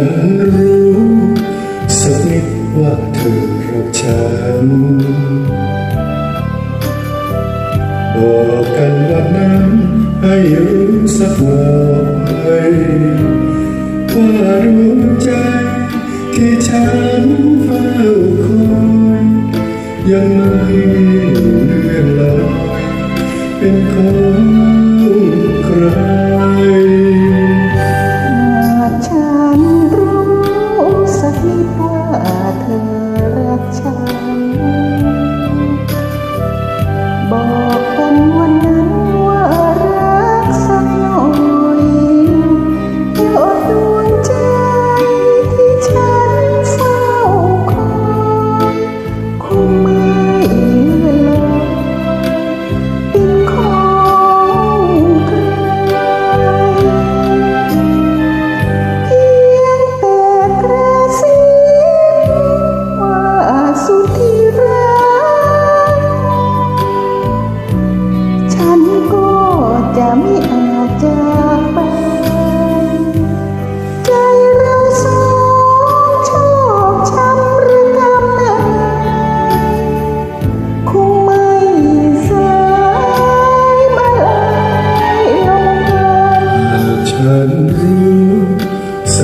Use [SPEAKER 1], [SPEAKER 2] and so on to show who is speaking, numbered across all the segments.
[SPEAKER 1] นรู้สักนิดว่าเธอรักฉัน บอกกันวันนั้นให้รู้สักหน่อยว่ารู้ใจที่ฉันเฝ้าคอยยังไม่เลื่อนลอยเป็นขอ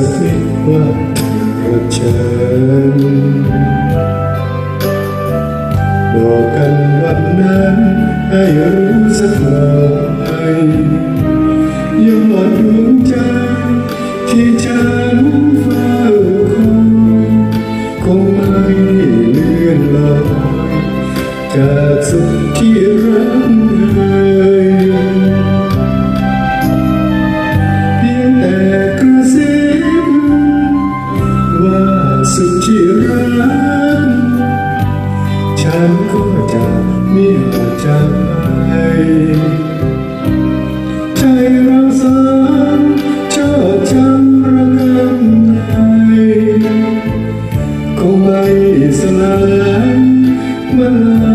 [SPEAKER 2] สักนิดว่าหัวใจบอกกันวันนั้นให้รู้สักหน่อยยังหมดดวงใจที่ฉันเฝ้าคอยคงไม่เลื่อนลอยจากสุดที่ร ฉันก็จะไม่อาจใจใจเราสามเจะจำระกันในก็ไม่สลาย
[SPEAKER 1] เมื่อ